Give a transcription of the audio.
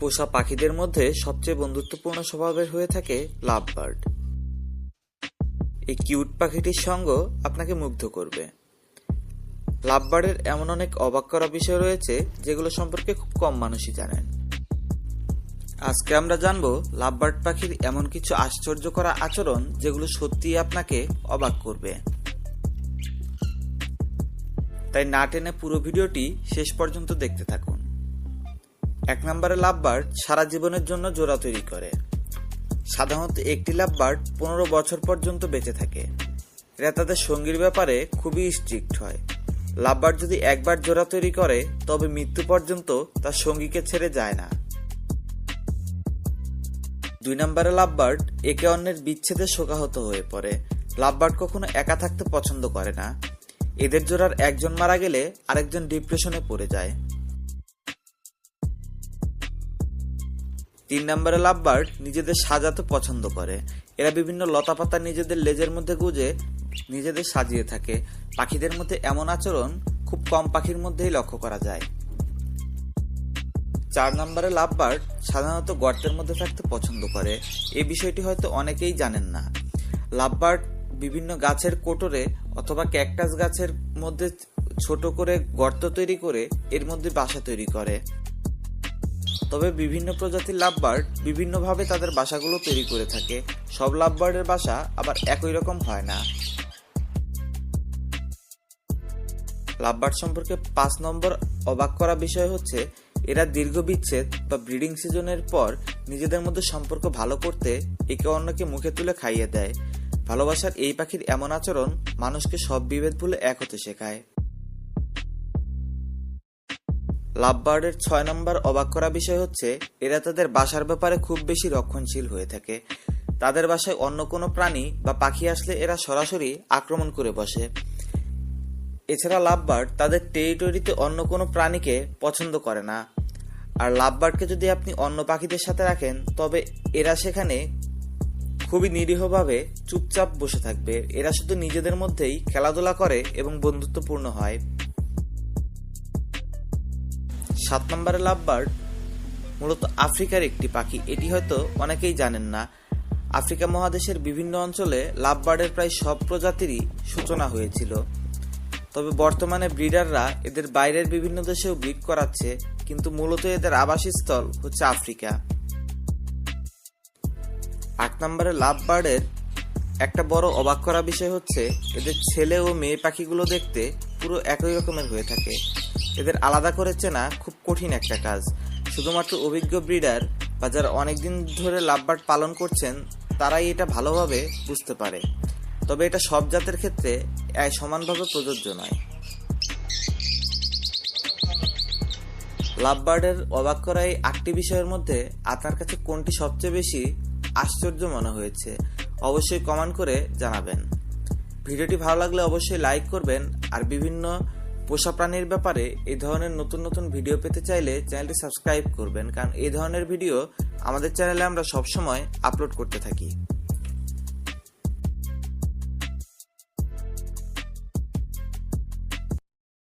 পোষা পাখিদের মধ্যে সবচেয়ে বন্ধুত্বপূর্ণ স্বভাবের হয়ে থাকে লাভ বার্ড এই কিউট পাখিটির সঙ্গ আপনাকে মুগ্ধ করবে। লাভ বার্ডের এমন অনেক অবাক করা বিষয় রয়েছে যেগুলো সম্পর্কে খুব কম মানুষই জানেন। আজকে আমরা জানব লাভবার্ড পাখির এমন কিছু আশ্চর্য করা আচরণ যেগুলো সত্যিই আপনাকে অবাক করবে। তাই না টেনে পুরো ভিডিওটি শেষ পর্যন্ত দেখতে থাকুন। এক নম্বরে লাভবার্ড সারা জীবনের জন্য জোড়া তৈরি করে। সাধারণত একটি লাভবার্ড পনেরো বছর পর্যন্ত বেঁচে থাকে। এরা তাদের সঙ্গীর ব্যাপারে খুবই স্ট্রিক্ট হয়। লাভবার্ড যদি একবার জোড়া তৈরি করে, তবে মৃত্যু পর্যন্ত তার সঙ্গীকে ছেড়ে যায় না। দুই নম্বরে লাভবার্ড একে অন্যের বিচ্ছেদে শোকাহত হয়ে পড়ে। লাভবার্ড কখনো একা থাকতে পছন্দ করে না। এদের জোড়ার একজন মারা গেলে আরেকজন ডিপ্রেশনে পড়ে যায়। তিন নম্বরে লাভবার্ড নিজেদের সাজাতে পছন্দ করে। এরা বিভিন্ন লতাপাতা নিজেদের লেজের মধ্যে গুজে নিজেদের সাজিয়ে থাকে। পাখিদের মধ্যে এমন আচরণ খুব কম পাখির মধ্যেই লক্ষ্য করা যায়। চার নম্বরে লাভবার্ড সাধারণত গর্তের মধ্যে থাকতে পছন্দ করে। এই বিষয়টি হয়তো অনেকেই জানেন না। লাভবার্ড বিভিন্ন গাছের কোটরে অথবা ক্যাকটাস গাছের মধ্যে ছোট করে গর্ত তৈরি করে এর মধ্যে বাসা তৈরি করে। তবে বিভিন্ন প্রজাতির লাভবার্ড বিভিন্নভাবে তাদের বাসাগুলো তৈরি করে থাকে। সব লাভবার্ডের বাসা আবার একই রকম হয় না। লাভবার্ড সম্পর্কে পাঁচ নম্বর অবাক করা বিষয় হচ্ছে, এরা দীর্ঘ বিচ্ছেদ বা ব্রিডিং সিজনের পর নিজেদের মধ্যে সম্পর্ক ভালো করতে একে অন্যকে মুখে তুলে খাইয়ে দেয়। ভালোবাসার এই পাখির এমন আচরণ মানুষকে সব বিভেদ ভুলে এক হতে শেখায়। লাভবার্ডের ছয় নম্বর অবাক করা বিষয় হচ্ছে, এরা তাদের বাসার ব্যাপারে খুব বেশি রক্ষণশীল হয়ে থাকে। তাদের বাসায় অন্য কোনো প্রাণী বা পাখি আসলে এরা সরাসরি আক্রমণ করে বসে। এছাড়া লাভবার্ড তাদের টেরিটরিতে অন্য কোনো প্রাণীকে পছন্দ করে না। আর লাভবার্ডকে যদি আপনি অন্য পাখিদের সাথে রাখেন, তবে এরা সেখানে খুবই নিরীহভাবে চুপচাপ বসে থাকবে। এরা শুধু নিজেদের মধ্যেই খেলাধুলা করে এবং বন্ধুত্বপূর্ণ হয়। সাত নম্বরে লাভবার্ড মূলত আফ্রিকার একটি পাখি। এটি হয়তো অনেকেই জানেন না। আফ্রিকা মহাদেশের বিভিন্ন অঞ্চলে লাভবার্ডের প্রায় সব প্রজাতিরই সূচনা হয়েছিল। তবে বর্তমানে ব্রিডাররা এদের বাইরের বিভিন্ন দেশেও ব্রিড করাচ্ছে, কিন্তু মূলত এদের আবাসস্থল হচ্ছে আফ্রিকা। আট নম্বরে লাভ বার্ডের একটা বড় অবাক করা বিষয় হচ্ছে, এদের ছেলে ও মেয়ে পাখিগুলো দেখতে পুরো একই রকমের হয়ে থাকে। এদের আলাদা করে চেনা খুব কঠিন একটা কাজ। শুধুমাত্র অভিজ্ঞ ব্রিডার বা যারা অনেকদিন ধরে লাভবার্ড পালন করছেন, তারাই এটা ভালোভাবে বুঝতে পারে। তবে এটা সব জাতের ক্ষেত্রে সমানভাবে প্রযোজ্য নয়। লাভবার্ডের অবাক করা এই আটটি বিষয়ের মধ্যে আপনার কাছে কোনটি সবচেয়ে বেশি আশ্চর্য মনে হয়েছে, অবশ্যই কমেন্ট করে জানাবেন। ভিডিওটি ভালো লাগলে অবশ্যই লাইক করবেন, আর বিভিন্ন পোষা প্রাণীর ব্যাপারে এই ধরনের নতুন নতুন ভিডিও পেতে চাইলে চ্যানেলটি সাবস্ক্রাইব করবেন, কারণ এই ধরনের ভিডিও আমাদের চ্যানেলে আমরা সবসময় আপলোড করতে থাকি।